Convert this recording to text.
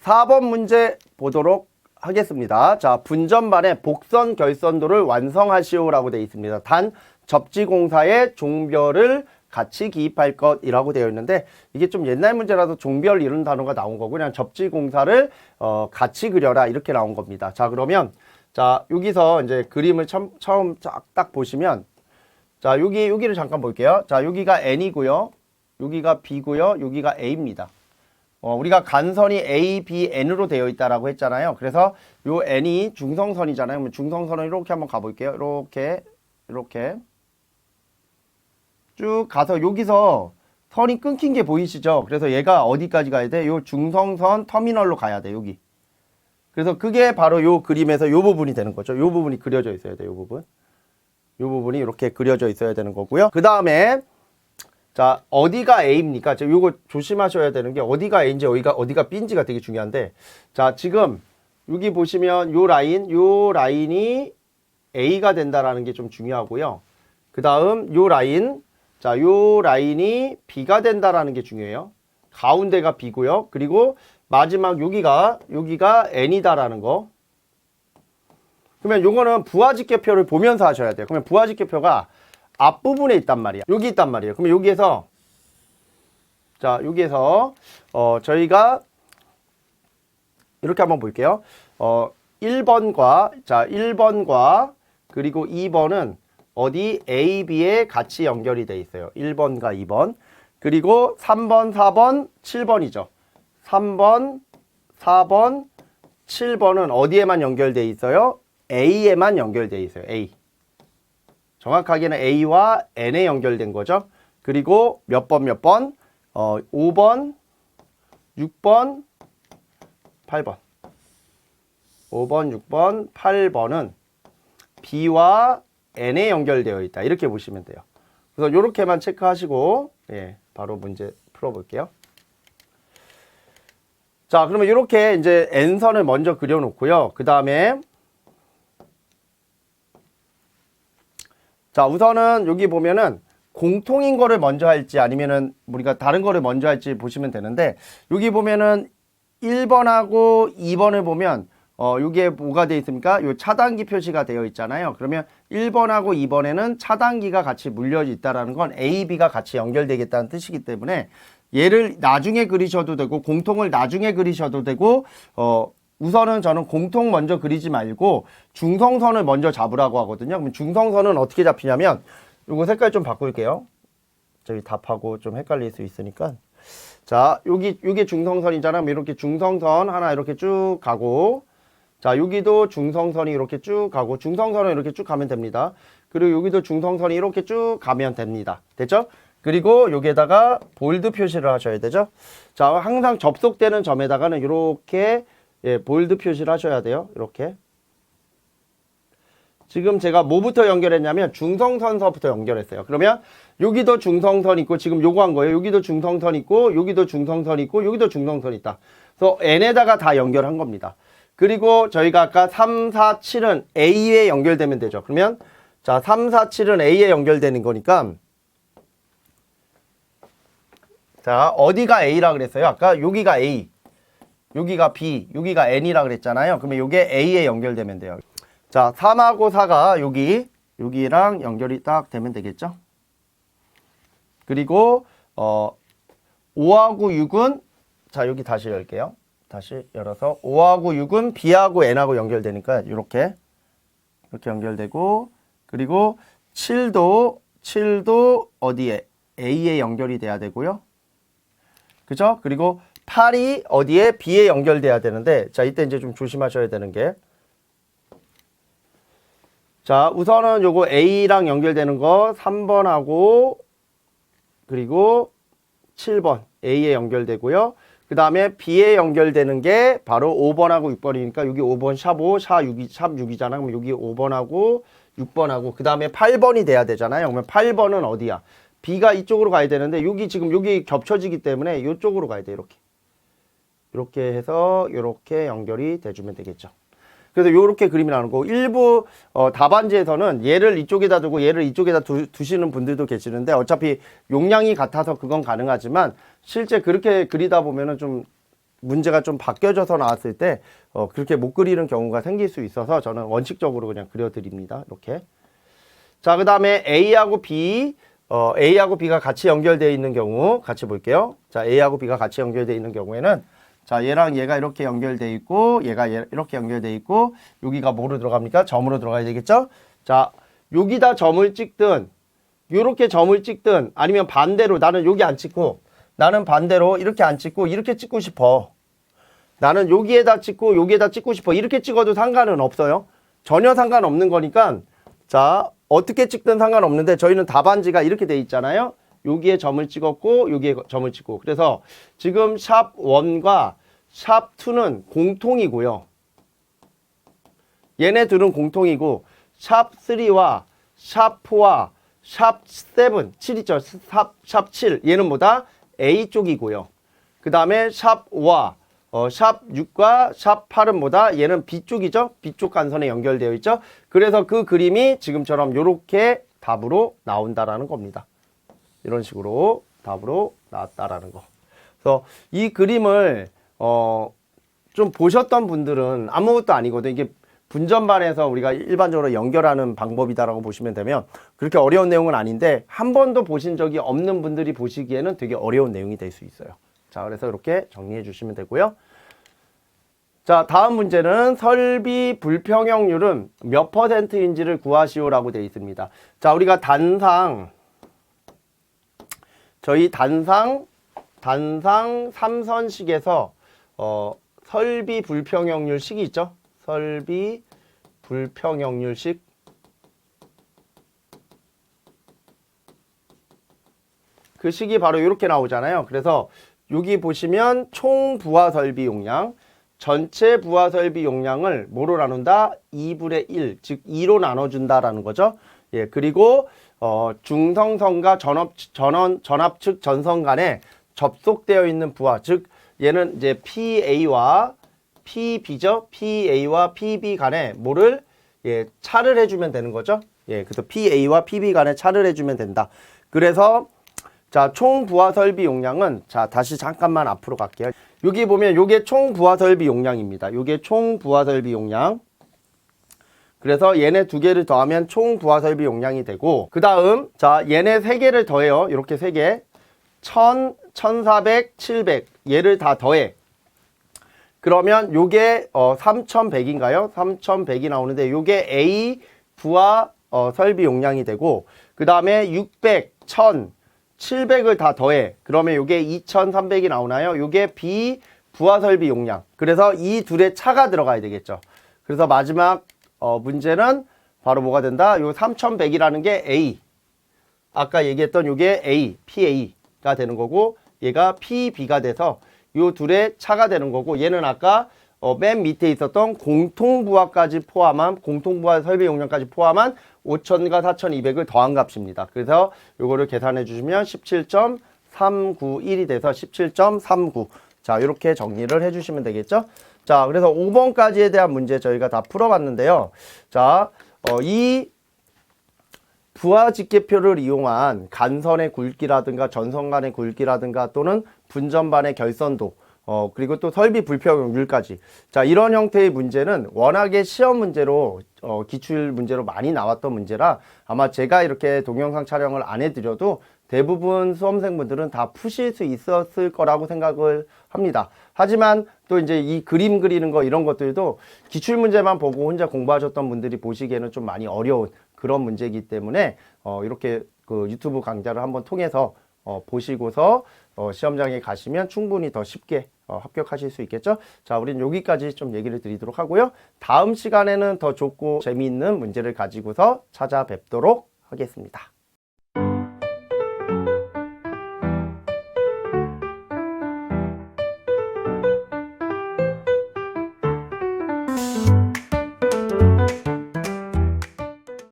자, 4번 문제 보도록 하겠습니다. 자, 분전반의 복선 결선도를 완성하시오라고 되어 있습니다. 단 접지공사의 종별을 같이 기입할 것이라고 되어 있는데 이게 좀 옛날 문제라서 종별 이런 단어가 나온 거고 그냥 접지공사를 어, 같이 그려라 이렇게 나온 겁니다. 자, 그러면 자, 여기서 이제 그림을 처음, 처음 쫙딱 보시면 자, 여기 여기를 잠깐 볼게요. 자, 여기가 n이고요. 여기가 b고요. 여기가 a입니다. 어, 우리가 간선이 A, B, N으로 되어 있다라고 했잖아요. 그래서 요 N이 중성선이잖아요. 그러면 중성선을 이렇게 한번 가볼게요. 이렇게, 이렇게. 쭉 가서 여기서 선이 끊긴 게 보이시죠? 그래서 얘가 어디까지 가야 돼? 요 중성선 터미널로 가야 돼, 여기. 그래서 그게 바로 요 그림에서 요 부분이 되는 거죠. 요 부분이 그려져 있어야 돼, 요 부분. 요 부분이 이렇게 그려져 있어야 되는 거고요. 그 다음에 자, 어디가 A입니까? 저 요거 조심하셔야 되는 게 어디가 A인지 어디가 어디가 B인지가 되게 중요한데 자, 지금 여기 보시면 요 라인, 요 라인이 A가 된다라는 게 좀 중요하고요. 그 다음 요 라인 자, 요 라인이 B가 된다라는 게 중요해요. 가운데가 B고요. 그리고 마지막 여기가 여기가 N이다라는 거. 그러면 요거는 부하직계표를 보면서 하셔야 돼요. 그러면 부하직계표가 앞부분에 있단 말이야. 여기 있단 말이에요. 그러면 여기에서 자, 여기에서 어 저희가 이렇게 한번 볼게요. 어 1번과 자, 1번과 그리고 2번은 어디 A, B에 같이 연결이 돼 있어요. 1번과 2번. 그리고 3번, 4번, 7번이죠. 3번, 4번, 7번은 어디에만 연결돼 있어요? A에만 연결돼 있어요. A. 정확하게는 A와 N에 연결된 거죠. 그리고 몇 번 몇 번? 어, 5번, 6번, 8번. 5번, 6번, 8번은 B와 N에 연결되어 있다. 이렇게 보시면 돼요. 그래서 이렇게만 체크하시고 예, 바로 문제 풀어볼게요. 자, 그러면 이렇게 이제 N선을 먼저 그려놓고요. 그 다음에 자, 우선은 여기 보면은 공통인 거를 먼저 할지 아니면은 우리가 다른 거를 먼저 할지 보시면 되는데 여기 보면은 1번하고 2번을 보면 어, 요게 뭐가 되어 있습니까? 요 차단기 표시가 되어 있잖아요. 그러면 1번하고 2번에는 차단기가 같이 물려 있다라는 건 A, B가 같이 연결되겠다는 뜻이기 때문에 얘를 나중에 그리셔도 되고 공통을 나중에 그리셔도 되고 어, 우선은 저는 공통 먼저 그리지 말고 중성선을 먼저 잡으라고 하거든요. 그럼 중성선은 어떻게 잡히냐면 요거 색깔 좀 바꿀게요. 저기 답하고 좀 헷갈릴 수 있으니까. 자, 여기 요게 중성선이잖아. 이렇게 중성선 하나 이렇게 쭉 가고 자, 여기도 중성선이 이렇게 쭉 가고 중성선은 이렇게 쭉 가면 됩니다. 그리고 여기도 중성선이 이렇게 쭉 가면 됩니다. 됐죠? 그리고 여기에다가 볼드 표시를 하셔야 되죠. 자, 항상 접속되는 점에다가는 이렇게 예, 볼드 표시를 하셔야 돼요. 이렇게. 지금 제가 뭐부터 연결했냐면 중성선서부터 연결했어요. 그러면 여기도 중성선 있고 지금 요거 한 거예요. 여기도 중성선 있고 여기도 중성선 있고 여기도 중성선 있다. 그래서 n에다가 다 연결한 겁니다. 그리고 저희가 아까 3, 4, 7은 A에 연결되면 되죠. 그러면 자, 3, 4, 7은 A에 연결되는 거니까 자, 어디가 A라 그랬어요? 아까 여기가 A. 여기가 B, 여기가 N이라 그랬잖아요. 그러면 요게 A에 연결되면 돼요. 자, 3하고 4가 여기, 여기랑 연결이 딱 되면 되겠죠? 그리고, 어, 5하고 6은, 자, 여기 다시 열게요. 다시 열어서, 5하고 6은 B하고 N하고 연결되니까, 이렇게, 이렇게 연결되고, 그리고 7도, 7도 어디에? A에 연결이 돼야 되고요. 그죠? 그리고 8이 어디에 B에 연결돼야 되는데 자 이때 이제 좀 조심하셔야 되는 게 자, 우선은 요거 A랑 연결되는 거 3번하고 그리고 7번 A에 연결되고요. 그 다음에 B에 연결되는 게 바로 5번하고 6번이니까 여기 5번 샵5, 샵 6이, 샵 6이잖아. 그럼 여기 5번하고 6번하고 그 다음에 8번이 돼야 되잖아요. 그러면 8번은 어디야? B가 이쪽으로 가야 되는데 여기 지금 여기 겹쳐지기 때문에 이쪽으로 가야 돼 이렇게. 이렇게 해서 이렇게 연결이 돼주면 되겠죠. 그래서 이렇게 그림이 나오는 거고 일부 어, 답안지에서는 얘를 이쪽에다 두고 얘를 이쪽에다 두, 두시는 분들도 계시는데 어차피 용량이 같아서 그건 가능하지만 실제 그렇게 그리다 보면은 좀 문제가 좀 바뀌어져서 나왔을 때 어, 그렇게 못 그리는 경우가 생길 수 있어서 저는 원칙적으로 그냥 그려드립니다. 이렇게. 자, 그 다음에 A하고 B, 어, A하고 B가 같이 연결되어 있는 경우 같이 볼게요. 자, A하고 B가 같이 연결되어 있는 경우에는 자, 얘랑 얘가 이렇게 연결되어 있고 얘가 얘- 이렇게 연결되어 있고 여기가 뭐로 들어갑니까? 점으로 들어가야 되겠죠? 자, 여기다 점을 찍든 요렇게 점을 찍든 아니면 반대로 나는 여기 안 찍고 나는 반대로 이렇게 안 찍고 이렇게 찍고 싶어. 나는 여기에다 찍고 여기에다 찍고 싶어. 이렇게 찍어도 상관은 없어요. 전혀 상관없는 거니까 자 어떻게 찍든 상관없는데 저희는 답안지가 이렇게 돼 있잖아요. 여기에 점을 찍었고 여기에 점을 찍고 그래서 지금 샵 1과 샵 2는 공통이고요. 얘네 둘은 공통이고 샵 3와 샵 4와 샵 7, 7 있죠. 샵, 샵 7. 얘는 뭐다? A 쪽이고요. 그 다음에 샵 5와 어, 샵 6과 샵 8은 뭐다? 얘는 B 쪽이죠. B 쪽 간선에 연결되어 있죠. 그래서 그 그림이 지금처럼 이렇게 답으로 나온다라는 겁니다. 이런 식으로 답으로 나왔다라는 거. 그래서 이 그림을 어, 좀 보셨던 분들은 아무것도 아니거든. 이게 분전반에서 우리가 일반적으로 연결하는 방법이다라고 보시면 되면 그렇게 어려운 내용은 아닌데 한 번도 보신 적이 없는 분들이 보시기에는 되게 어려운 내용이 될 수 있어요. 자, 그래서 이렇게 정리해 주시면 되고요. 자, 다음 문제는 설비 불평형률은 몇 퍼센트인지를 구하시오라고 되어 있습니다. 자, 우리가 단상 저희 단상 단상 삼선식에서 어, 설비 불평형률식이 있죠. 설비 불평형률식 그 식이 바로 이렇게 나오잖아요. 그래서 여기 보시면 총 부하 설비 용량, 전체 부하 설비 용량을 뭐로 나눈다? 2분의 1, 즉 2로 나눠준다라는 거죠. 예, 그리고 어, 중성선과 전업, 전원, 전압 측 전선 간에 접속되어 있는 부하, 즉 얘는 이제 PA와 PB죠. PA와 PB 간에 뭐를 예, 차를 해주면 되는 거죠. 예, 그래서 PA와 PB 간에 차를 해주면 된다. 그래서 자, 총 부하 설비 용량은 자, 다시 잠깐만 앞으로 갈게요. 여기 보면 요게 총 부하 설비 용량입니다. 요게 총 부하 설비 용량. 그래서 얘네 두 개를 더하면 총 부하 설비 용량이 되고 그 다음 자, 얘네 세 개를 더해요. 이렇게 세 개. 1000, 1400, 700 얘를 다 더해. 그러면 요게 어 3100인가요? 3100이 나오는데 요게 A 부하 어, 설비 용량이 되고 그 다음에 600, 1000 700을 다 더해. 그러면 요게 2300이 나오나요? 요게 B 부하 설비 용량. 그래서 이 둘의 차가 들어가야 되겠죠. 그래서 마지막 어, 문제는 바로 뭐가 된다? 요 3100이라는 게 A. 아까 얘기했던 요게 A, PA 가 되는 거고 얘가 PB가 돼서 요 둘의 차가 되는 거고 얘는 아까 어, 맨 밑에 있었던 공통부하까지 포함한 공통부하 설비 용량까지 포함한 5,000과 4,200을 더한 값입니다. 그래서 요거를 계산해 주시면 17.391이 돼서 17.39. 자, 이렇게 정리를 해 주시면 되겠죠? 자, 그래서 5번까지에 대한 문제 저희가 다 풀어봤는데요. 자, 어, 이 부하 직계표를 이용한 간선의 굵기라든가 전선간의 굵기라든가 또는 분전반의 결선도 어 그리고 또 설비 불평률까지 자 이런 형태의 문제는 워낙에 시험 문제로 어 기출 문제로 많이 나왔던 문제라 아마 제가 이렇게 동영상 촬영을 안 해드려도 대부분 수험생분들은 다 푸실 수 있었을 거라고 생각을 합니다. 하지만 또 이제 이 그림 그리는 거 이런 것들도 기출 문제만 보고 혼자 공부하셨던 분들이 보시기에는 좀 많이 어려운 그런 문제이기 때문에 어 이렇게 그 유튜브 강좌를 한번 통해서 어 보시고서 어 시험장에 가시면 충분히 더 쉽게 어 합격하실 수 있겠죠. 자, 우린 여기까지 좀 얘기를 드리도록 하고요. 다음 시간에는 더 좋고 재미있는 문제를 가지고서 찾아뵙도록 하겠습니다.